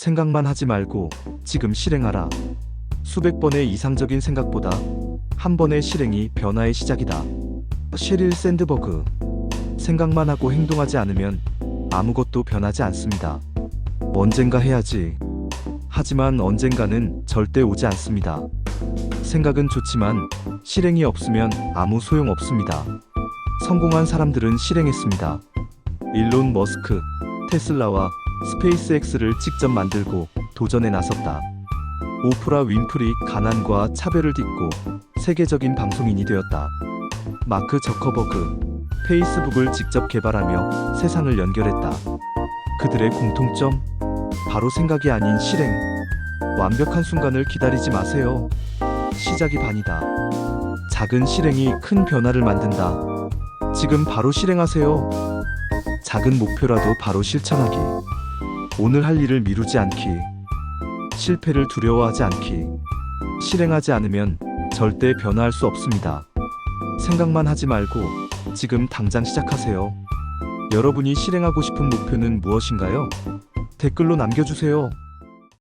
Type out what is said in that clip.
생각만 하지 말고 지금 실행하라. 수백 번의 이상적인 생각보다 한 번의 실행이 변화의 시작이다. 셰릴 샌드버그. 생각만 하고 행동하지 않으면 아무것도 변하지 않습니다. 언젠가 해야지. 하지만 언젠가는 절대 오지 않습니다. 생각은 좋지만 실행이 없으면 아무 소용 없습니다. 성공한 사람들은 실행했습니다. 일론 머스크, 테슬라와 스페이스X를 직접 만들고 도전에 나섰다. 오프라 윈프리 가난과 차별을 딛고 세계적인 방송인이 되었다. 마크 저커버그, 페이스북을 직접 개발하며 세상을 연결했다. 그들의 공통점? 바로 생각이 아닌 실행. 완벽한 순간을 기다리지 마세요. 시작이 반이다. 작은 실행이 큰 변화를 만든다. 지금 바로 실행하세요. 작은 목표라도 바로 실천하기. 오늘 할 일을 미루지 않기. 실패를 두려워하지 않기. 실행하지 않으면 절대 변화할 수 없습니다. 생각만 하지 말고 지금 당장 시작하세요. 여러분이 실행하고 싶은 목표는 무엇인가요? 댓글로 남겨주세요.